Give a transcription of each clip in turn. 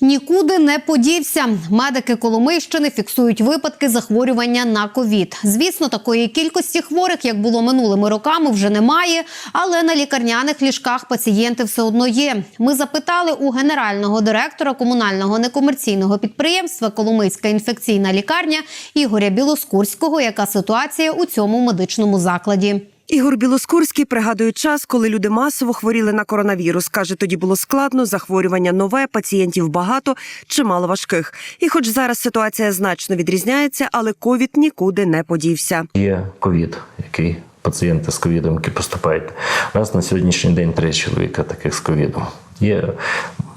Нікуди не подівся. Медики Коломийщини фіксують випадки захворювання на ковід. Звісно, такої кількості хворих, як було минулими роками, вже немає. Але на лікарняних ліжках пацієнти все одно є. Ми запитали у генерального директора комунального некомерційного підприємства Коломийська інфекційна лікарня Ігоря Білоскурського, яка ситуація у цьому медичному закладі. Ігор Білоскурський пригадує час, коли люди масово хворіли на коронавірус. Каже, тоді було складно, захворювання нове, пацієнтів багато, чимало важких. І хоч зараз ситуація значно відрізняється, але ковід нікуди не подівся. Є ковід, який пацієнти з ковідом, які поступають. У нас на сьогоднішній день три чоловіка таких з ковідом. Є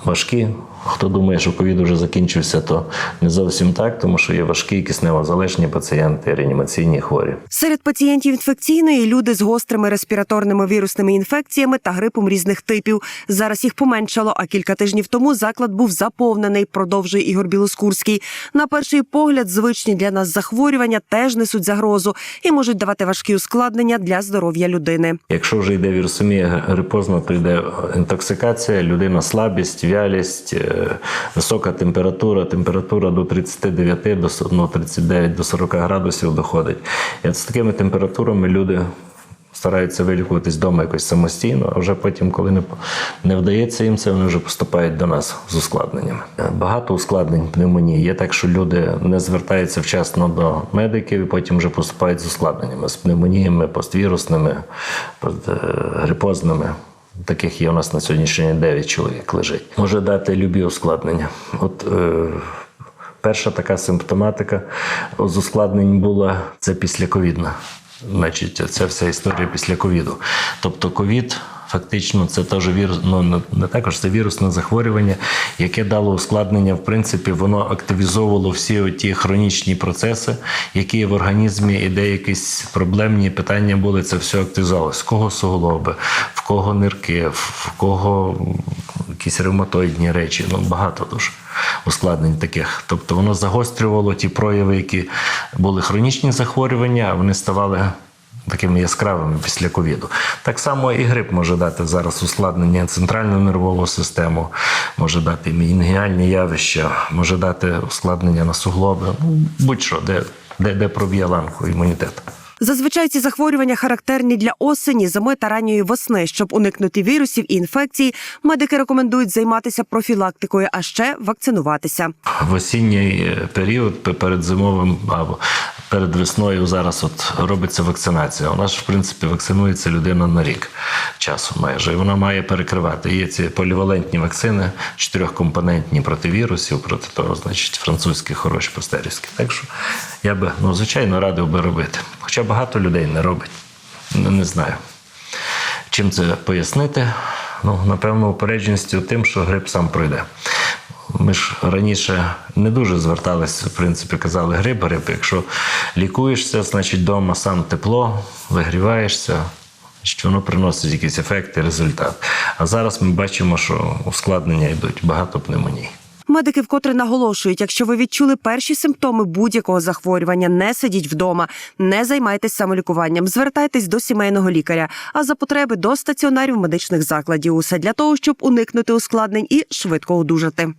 важкі. Хто думає, що ковід вже закінчився, то не зовсім так, тому що є важкі кисневозалежні пацієнти, реанімаційні хворі. Серед пацієнтів інфекційної люди з гострими респіраторними вірусними інфекціями та грипом різних типів. Зараз їх поменшало, а кілька тижнів тому заклад був заповнений. Продовжує Ігор Білоскурський. На перший погляд, звичні для нас захворювання теж несуть загрозу і можуть давати важкі ускладнення для здоров'я людини. Якщо вже йде вірусомія грипозна, то йде інтоксикація, людина слабість, вялість, висока температура, температура до 39 до ну, 39 до 40 градусів доходить. І от з такими температурами люди. Стараються вилікуватись вдома якось самостійно, а вже потім, коли не, не вдається їм це, вони вже поступають до нас з ускладненнями. Е, Багато ускладнень пневмонії. Є так, що люди не звертаються вчасно до медиків і потім вже поступають з ускладненнями, з пневмоніями, поствірусними, пост- е, грипозними. Таких є у нас на сьогоднішній день 9 чоловік лежить. Може дати любі ускладнення. От е, перша така симптоматика з ускладнень була це післяковідна. Значить, це вся історія після ковіду. Тобто, ковід фактично це теж вірус, ну не- також це вірусне захворювання, яке дало ускладнення. В принципі, воно активізовувало всі ті хронічні процеси, які в організмі, і де проблемні питання були. Це все активізувалося. В кого суглоби, в кого нирки, в кого якісь ревматоїдні речі. Ну багато дуже ускладнень таких. Тобто воно загострювало ті прояви, які були хронічні захворювання, а вони ставали такими яскравими після ковіду. Так само і грип може дати зараз ускладнення центральну нервову систему, може дати мінгіальні явища, може дати ускладнення на суглоби, ну будь-що, де, де, де проб'є ланку імунітет. Зазвичай ці захворювання характерні для осені, зими та ранньої весни. Щоб уникнути вірусів і інфекцій, медики рекомендують займатися профілактикою, а ще вакцинуватися. в осінній період пе- перед зимовим або перед весною зараз от робиться вакцинація. У нас, в принципі, вакцинується людина на рік часу майже. І вона має перекривати. Є ці полівалентні вакцини, чотирьохкомпонентні проти вірусів, проти того, значить, французькі, хороші, пастерівські. Так що я би, ну, звичайно, радив би робити. Хоча багато людей не робить. Ну, не знаю. Чим це пояснити? Ну, напевно, упередженістю тим, що грип сам пройде. Ми ж раніше не дуже зверталися, в принципі, казали грип, грип. Якщо лікуєшся, значить вдома сам тепло, вигріваєшся, значить воно приносить якісь ефекти, результат. А зараз ми бачимо, що ускладнення йдуть багато пневмоній. Медики вкотре наголошують, якщо ви відчули перші симптоми будь-якого захворювання, не сидіть вдома, не займайтесь самолікуванням, звертайтесь до сімейного лікаря, а за потреби до стаціонарів медичних закладів. Усе для того, щоб уникнути ускладнень і швидко одужати.